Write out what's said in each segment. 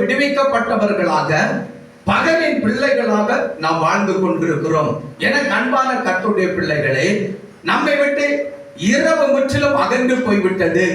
விடுவிக்கப்பட்டவர்களாக பகலின் பிள்ளைகளாக நாம் வாழ்ந்து கொண்டிருக்கிறோம். என அன்பான கத்துடைய பிள்ளைகளே நம்மை விட்டு இரவு முற்றிலும் அகன்று போய்விட்டது.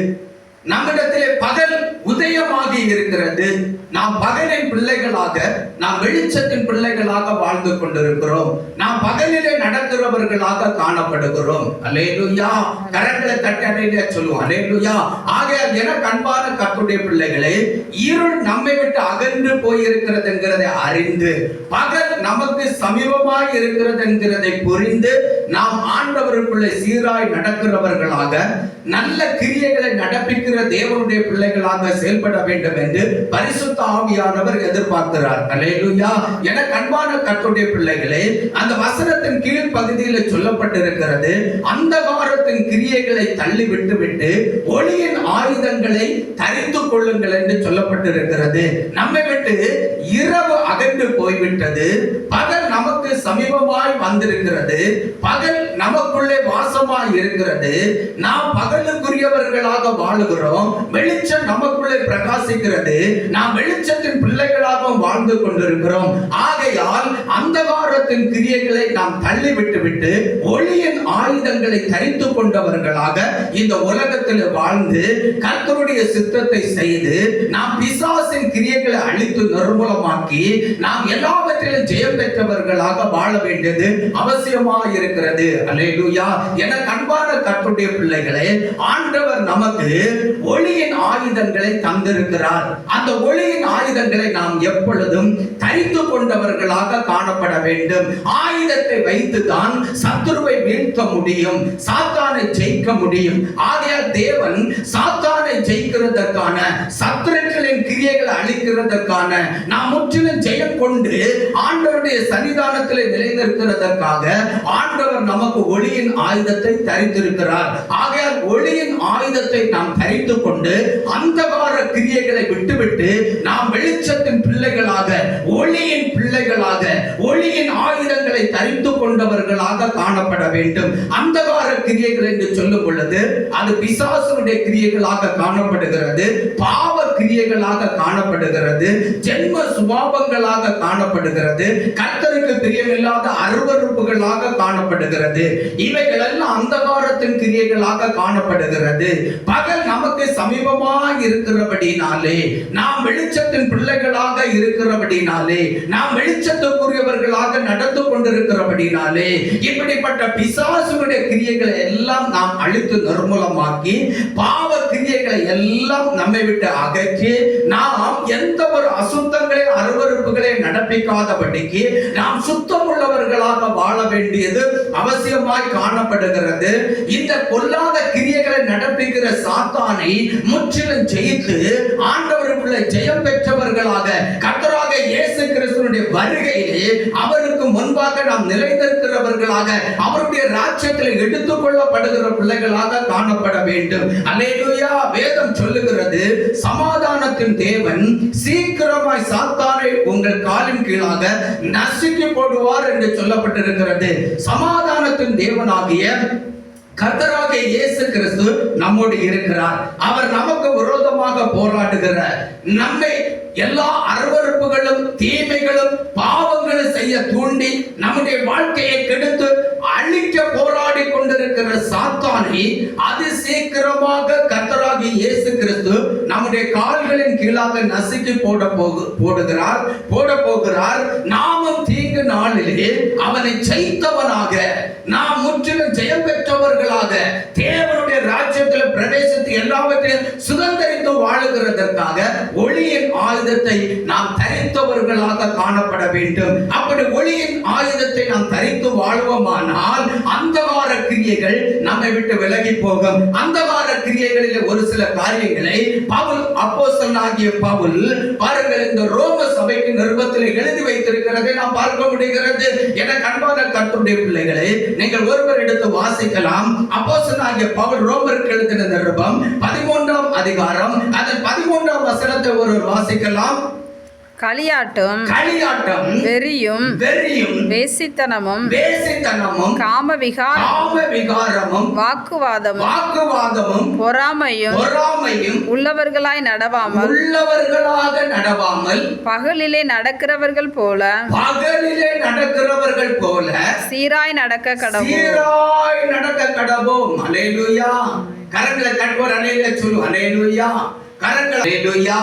நம்மிடத்திலே பகல் உதயமாகி இருக்கிறது. நாம் பகலின் பிள்ளைகளாக நாம் வெளிச்சத்தின் பிள்ளைகளாக வாழ்ந்து கொண்டிருக்கிறோம். நாம் பகலிலே நடக்கிறவர்களாக காணப்படுகிறோம். அலேலுயா கரங்களை தட்டடையில சொல்லுவோம். அலேலுயா ஆகையால் என கண்பான கத்துடைய பிள்ளைகளே இருள் நம்மை விட்டு அகன்று போயிருக்கிறது என்கிறதை அறிந்து பகல் நமக்கு சமீபமாய் இருக்கிறது என்கிறதை புரிந்து நாம் ஆண்டவருக்குள்ளே சீராய் நடக்கிறவர்களாக நல்ல கிரியைகளை நடப்பிக்க இருக்கிற தேவனுடைய பிள்ளைகளாக செயல்பட வேண்டும் என்று பரிசுத்த ஆவியானவர் எதிர்பார்க்கிறார். அல்லேலூயா என கண்பான கர்த்தருடைய பிள்ளைகளே அந்த வசனத்தின் கீழ் பகுதியில் சொல்லப்பட்டிருக்கிறது அந்த வாரத்தின் கிரியைகளை தள்ளி விட்டு விட்டு ஒளியின் ஆயுதங்களை தரித்துக் கொள்ளுங்கள் என்று சொல்லப்பட்டிருக்கிறது. நம்மை விட்டு இரவு அகன்று போய்விட்டது. பகல் நமக்கு சமீபமாய் வந்திருக்கிறது. பகல் நமக்குள்ளே வாசம் வாசமாய் இருக்கிறது. நாம் பகலுக்குரியவர்களாக வாழுகிறோம். வெளிச்சம் நமக்குள்ளே பிரகாசிக்கிறது. நாம் வெளிச்சத்தின் பிள்ளைகளாக வாழ்ந்து கொண்டிருக்கிறோம். ஆகையால் அந்த பாவத்தின் கிரியைகளை நாம் தள்ளி விட்டு ஒளியின் ஆயுதங்களை தரித்து கொண்டவர்களாக இந்த உலகத்தில் வாழ்ந்து கர்த்தருடைய சித்தத்தை செய்து நாம் பிசாசின் கிரியைகளை அழித்து நிர்மூலமாக்கி நாம் எல்லாவற்றிலும் ஜெயம் பெற்றவர்களாக வாழ வேண்டியது அவசியமாக இருக்கிறது. அல்லேலூயா. என கண்பான கர்த்தருடைய பிள்ளைகளே ஆண்டவர் நமக்கு ஒளியின் ஆயுதங்களை தந்திருக்கிறார். அந்த ஒளியின் ஆயுதங்களை நாம் எப்பொழுதும் தரித்து கொண்டவர்களாக காணப்பட வேண்டும். வேண்டும் ஆயுதத்தை வைத்துதான் சத்துருவை வீழ்த்த முடியும் சாத்தானை ஜெயிக்க முடியும். ஆகையால் தேவன் சாத்தானை ஜெயிக்கிறதற்கான சத்துருக்களின் கிரியைகளை அழிக்கிறதற்கான நாம் முற்றிலும் ஜெயம் கொண்டு ஆண்டவருடைய சன்னிதானத்தில் நிலைநிற்கிறதற்காக ஆண்டவர் நமக்கு ஒளியின் ஆயுதத்தை தரித்திருக்கிறார். ஆகையால் ஒளியின் ஆயுதத்தை நாம் தரித்து கொண்டு அந்தகார கிரியைகளை விட்டுவிட்டு நாம் வெளிச்சத்தின் ஒளியின் பிள்ளைகளாக ஒளியின் ஆயுதங்களை தரித்து கொண்டவர்களாக காணப்பட வேண்டும். அந்தகார கிரியைகள் என்று சொல்லும் பொழுது அது பிசாசுடைய கிரியைகளாக காணப்படுகிறது. பாவ கிரியைகளாக காணப்படுகிறது ஜென்ம சுபாவங்களாக காணப்படுகிறது கர்த்தருக்கு பிரியமில்லாத அருவருப்புகளாக காணப்படுகிறது. இவைகள் எல்லாம் அந்த அந்தகாரத்தின் கிரியைகளாக காணப்படுகிறது. பகல் நமக்கு சமீபமாக இருக்கிறபடினாலே நாம் வெளிச்சத்தின் பிள்ளைகளாக இருக்கிறபடினாலே நாம் வெளிச்சத்துக்குரியவர்களாக நடந்து கொண்டிருக்கிறபடினாலே இப்படிப்பட்ட பிசாசுடைய கிரியைகளை எல்லாம் நாம் அழித்து நிர்மூலமாக்கி பாவ கிரியைகளை எல்லாம் நம்மை விட்டு அகை વ્યક્તિએ நாம் எந்த ஒரு அசுத்தங்களை அருவருப்புகளை நடப்பிக்காதபடிக்கு நாம் சுத்தம் உள்ளவர்களாக வாழ வேண்டியது அவசியமாய் காணப்படுகிறது. இந்த பொல்லாத கிரியைகளை நடப்பிக்கிற சாத்தானை முற்றிலும் ஜெயித்து ஆண்டவருக்குள்ள ஜெயம் பெற்றவர்களாக கத்தராக இயேசு கிறிஸ்துவனுடைய வருகையிலே அவருக்கு முன்பாக நாம் நிலைத்திருக்கிறவர்களாக அவருடைய ராஜ்யத்தில் எடுத்துக் கொள்ளப்படுகிற பிள்ளைகளாக காணப்பட வேண்டும். அல்லேலூயா வேதம் சொல்லுகிறது சமாதானத்தின் தேவன் சீக்கிரமாய் சாத்தானை உங்கள் காலின் கீழாக நசுக்கி போடுவார் என்று சொல்லப்பட்டிருக்கிறது. சமாதானத்தின் தேவனாகிய கர்த்தராக இயேசு கிறிஸ்து நம்மோடு இருக்கிறார். அவர் நமக்கு விரோதமாக போராடுகிறார் நம்மை எல்லா அருவறுப்புகளும் தீமைகளும் பாவங்களும் செய்ய தூண்டி நம்முடைய வாழ்க்கையை கெடுத்து அழிக்க போராடி கொண்டிருக்கிற சாத்தானை அது சீக்கிரமாக கர்த்தராகி இயேசு கிறிஸ்து நம்முடைய கால்களின் கீழாக நசுக்கி போட போகு போடுகிறார் போட போகிறார். நாமும் தீங்கு நாளிலே அவனை ஜெயித்தவனாக நாம் முற்றிலும் ஜெயம் பெற்றவர்களாக தேவனுடைய ராஜ்யத்தில் பிரவேசித்து எல்லாவற்றையும் சுதந்திரித்து வாழுகிறதற்காக ஒளியின் ஆயுதத்தை நாம் தரித்தவர்களாக காணப்பட வேண்டும். அப்படி ஒளியின் ஆயுதத்தை நாம் தரித்து வாழ்வோமானால் அந்த வார கிரியைகள் நம்மை விட்டு விலகி போகும். அந்த வார கிரியைகளில் ஒரு சில காரியங்களை பவுல் அப்போஸ்தலனாகிய பவுல் பாருங்கள் இந்த ரோம சபைக்கு நிருபத்தில் எழுதி வைத்திருக்கிறதை நாம் பார்க்க முடிகிறது. என கண்பான கத்துடைய பிள்ளைகளை நீங்கள் ஒருவர் எடுத்து வாசிக்கலாம். அப்போஸ்தலனாகிய பவுல் ரோமருக்கு எழுதின நிருபம் பதிமூன்றாம் அதிகாரம் அதன் பதிமூன்றாம் வசனத்தை ஒருவர் வாசிக்கலாம். களியாட்டும் களியாட்டம் வெறியும் வெறியும் வேசித்தனமும் வேசித்தனமும் காம விகார காம விகாரமும் வாக்குவாதமும் வாக்குவாதமும் பொறாமையும் பொறாமையும் உள்ளவர்களாய் நடவாமல் உள்ளவர்களாக நடவாமல் பகலிலே நடக்கிறவர்கள் போல பகலிலே நடக்கிறவர்கள் போல சீராய் நடக்க கடவுள் சீராய் நடக்க கடவோம். அலேலுயா கரங்களை கட்டுவோர் அலேல சொல்லு. அலேலுயா கரங்கள் அலேலுயா